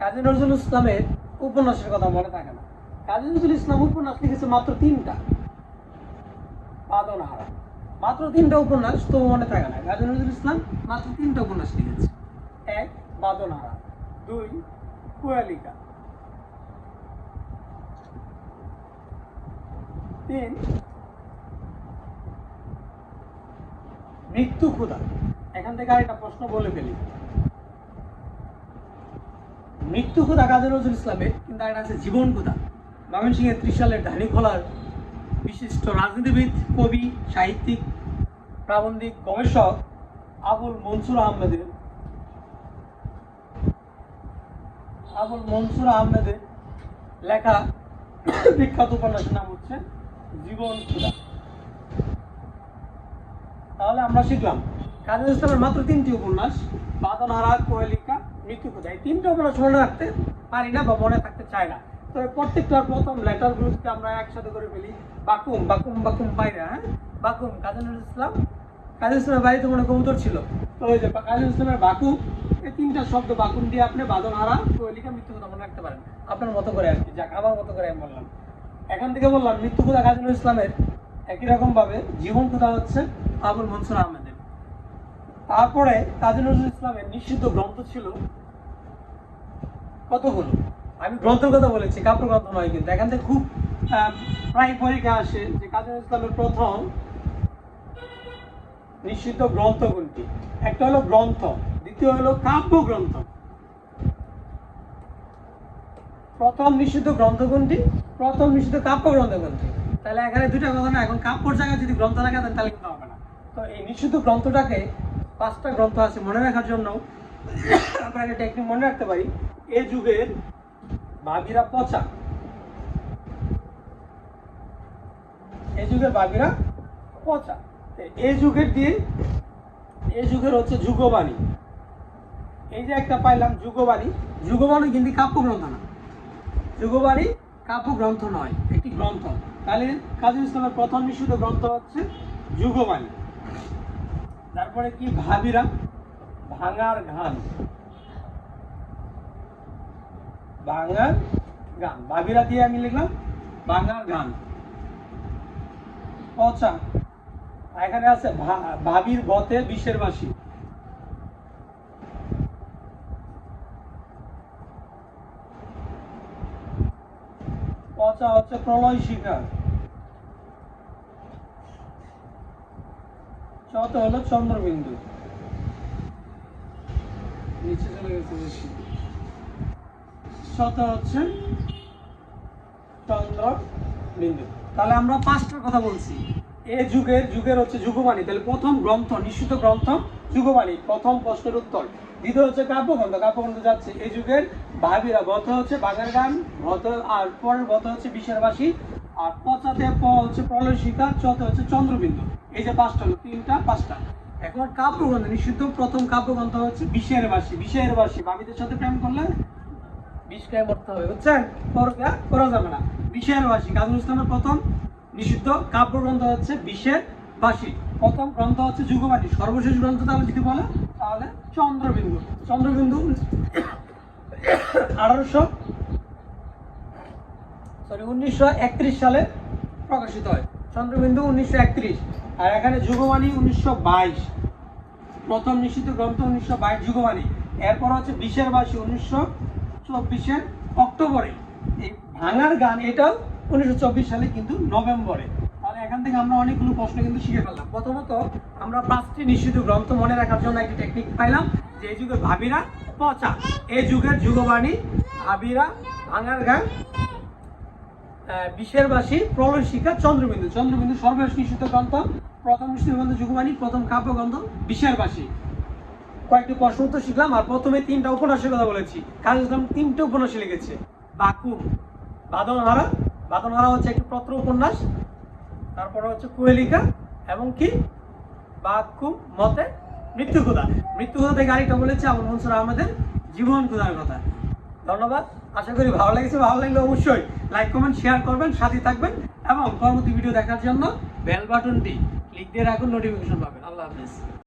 কাজী নজরুল ইসলামের উপন্যাসের কথা মনে থাকে না। কাজী নজরুল ইসলাম উপন্যাস লিখেছে মাত্র তিনটা। বাদনহারা মাত্র তিনটা উপন্যাস তো মনে থাকে না। কাজী নজরুল ইসলাম মাত্র তিনটা উপন্যাস লিখেছে। এক বাদনহারা দুই, কুয়ালিকা। তিন, মৃত্যু ক্ষুধা। এখান থেকে আরেকটা প্রশ্ন বলে ফেলি। মৃত্যু ক্ষুধা কাজী নজরুল ইসলামের, কিন্তু একটা আছে জীবন ক্ষুধা ময়মনসিংহের ত্রিশ সালের ধানি খোলার বিশিষ্ট রাজনীতিবিদ, কবি, সাহিত্যিক, প্রাবন্ধিক, গবেষক আবুল মনসুর আহমেদের, আবুল মনসুর আহমেদের লেখা বিখ্যাত উপন্যাসের নাম হচ্ছে জীবন ক্ষুধা তাহলে আমরা শিখলাম। কাজী ইসলামের মাত্র তিনটি উপন্যাস, বাদনহারা, কোয়েলিকা মৃত্যু এই তিনটা উপন্যাস মনে রাখতে পারি না বা মনে থাকতে চাই না। তবে প্রত্যেকটার প্রথম লেটারগুলোকে আমরা একসাথে করে ফেলি। বাকুম বাকুম বাকুম, বাইরে হ্যাঁ? বাকুম কাজী নজরুল ইসলাম। কাজী ইসলামের বাড়িতে মনে কবুতর ছিল। তো ওই যে কাজী ইসলামের বাকুম এই তিনটা শব্দ বাকুম দিয়ে আপনি বাদনহারা কোয়েলিকা মৃত্যু কথা মনে রাখতে পারেন। আপনার মতো করে আর কি, যাক, আমার মতো করে আমি বললাম। এখান থেকে বললাম, মৃত্যু ক্ষুধা কাজী ইসলামের একই রকম ভাবে জীবন ক্ষুধা হচ্ছে? আবুল মনসুর আহমেদের। তারপরে কাজী নজরুল ইসলামের নিষিদ্ধ গ্রন্থ ছিল কতগুলো আমি গ্রন্থের কথা বলেছি কাব্য গ্রন্থ নয় কিন্তু। এখান থেকে খুব প্রায় পরীক্ষা আসে যে কাজী নজরুল ইসলামের প্রথম নিষিদ্ধ গ্রন্থ কোনটি? একটা হলো গ্রন্থ, দ্বিতীয় হলো কাব্য গ্রন্থ প্রথম নিষিদ্ধ গ্রন্থ কোনটি? প্রথম নিষিদ্ধ কাব্য গ্রন্থ কোনটি? তাহলে এখানে দুটা কথা না, এখন কাব্যর জায়গায় যদি গ্রন্থ দেন তাহলে কিন্তু হবে না। তো এই নিষিদ্ধ গ্রন্থটাকে পাঁচটা গ্রন্থ আছে মনে রাখার জন্য আমরা একটা টেকনিক মনে রাখতে পারি। এ যুগের ভাবিরা পচা। এ যুগের ভাবিরা পচা। এই যুগের দিয়ে এ যুগের হচ্ছে যুগবাণী। এই যে একটা পাইলাম যুগবাণী যুগবাণী কিন্তু কাব্যগ্রন্থ না। যুগবাণী কাব্যগ্রন্থ নয়, একটি গ্রন্থ। তাহলে কাজী ইসলামের প্রথম নিষিদ্ধ গ্রন্থ হচ্ছে যুগবাণী। তারপরে কি ভাবিরা? ভাঙার গান ভাঙার গান ভাবিরা দিয়ে আমি লিখলাম, ভাঙার গান পচা এখানে আছে ভাবির গতে বিষের বাসী পচা হচ্ছে প্রলয় শিকার। চত হলো চন্দ্রবিন্দু। নিচে চলে গেছে শত হচ্ছে চন্দ্রবিন্দু। তাহলে আমরা পাঁচটার কথা বলছি। এ যুগের যুগের হচ্ছে যুগবাণী। তাহলে প্রথম গ্রন্থ, নিশ্চিত গ্রন্থ, যুগবাণী। প্রথম প্রশ্নের উত্তর। দ্বিতীয় হচ্ছে কাব্যগ্রন্থ। কাব্যগ্রন্থ যাচ্ছে এই যুগের ভাবিরা। গত হচ্ছে বাগান গান আর পরের গত হচ্ছে বিশেরবাসী। আর পচাতে প হচ্ছে প্রলয় শিকার চতে হচ্ছে চন্দ্রবিন্দু। এই যে পাঁচটা হলো, তিনটা, পাঁচটা। এখন কাব্যগ্রন্থ, নিষিদ্ধ প্রথম কাব্যগ্রন্থ হচ্ছে বিশের বাসী বিশের বাসী ভাবিদের সাথে প্রেম করলে? বিষ খেয়ে মরতে হবে, বুঝছেন? পরকিয়া করা যাবে না। বিষের বাসী কাজী ইসলামের প্রথম নিষিদ্ধ কাব্যগ্রন্থ হচ্ছে বিষের বাসী প্রথম গ্রন্থ হচ্ছে যুগবাণী। সর্বশেষ গ্রন্থ তাহলে যদি বলে, তাহলে চন্দ্রবিন্দু। চন্দ্রবিন্দু আঠারোশো সরি উনিশশো একত্রিশ সালে প্রকাশিত হয়। চন্দ্রবিন্দু উনিশশো একত্রিশ আর এখানে যুগবাণী উনিশশো বাইশ। প্রথম নিষিদ্ধ গ্রন্থ উনিশশো বাইশ, যুগবাণী। এরপর হচ্ছে বিশের বাসী উনিশশো চব্বিশের অক্টোবরে। এই ভাঙার গান এটাও উনিশশো চব্বিশ সালে কিন্তু নভেম্বরে। তাহলে এখান থেকে আমরা অনেকগুলো প্রশ্ন কিন্তু শিখে ফেললাম। প্রথমত, আমরা পাঁচটি নিষিদ্ধ গ্রন্থ মনে রাখার জন্য একটি টেকনিক পাইলাম, যে যুগের ভাবিরা পচা। এই যুগের যুগবাণী, ভাবিরা ভাঙার গান আহ, বিশেরবাসী প্রলয় শিক্ষা চন্দ্রবিন্দু। চন্দ্রবিন্দু সর্বশেষ গ্রন্থ প্রথম গ্রন্থ যুগবাণী প্রথম কাব্যগ্রন্থ বিশেরবাসী কয়েকটি প্রশ্ন উত্তর শিখলাম আর প্রথমে তিনটা উপন্যাসের কথা বলেছি। কাজী ইসলাম তিনটে উপন্যাস লিখেছে। বাকুম বাদনহারা। বাদনহারা হচ্ছে একটি পত্র উপন্যাস তারপরে হচ্ছে কুয়েলিকা এবং কি? বাকুম মতে মৃত্যু কথা মৃত্যু কথা থেকে আরেকটা বলেছে আবুল মনসুর আহমেদের জীবন কথার কথা। ধন্যবাদ। আশা করি ভালো লেগেছে। ভালো লাগলে অবশ্যই লাইক কমেন্ট শেয়ার করবেন সাথে থাকবেন এবং পরবর্তী ভিডিও দেখার জন্য বেল বাটনটি ক্লিক দিয়ে রাখুন নোটিফিকেশন পাবেন। আল্লাহ হাফিজ।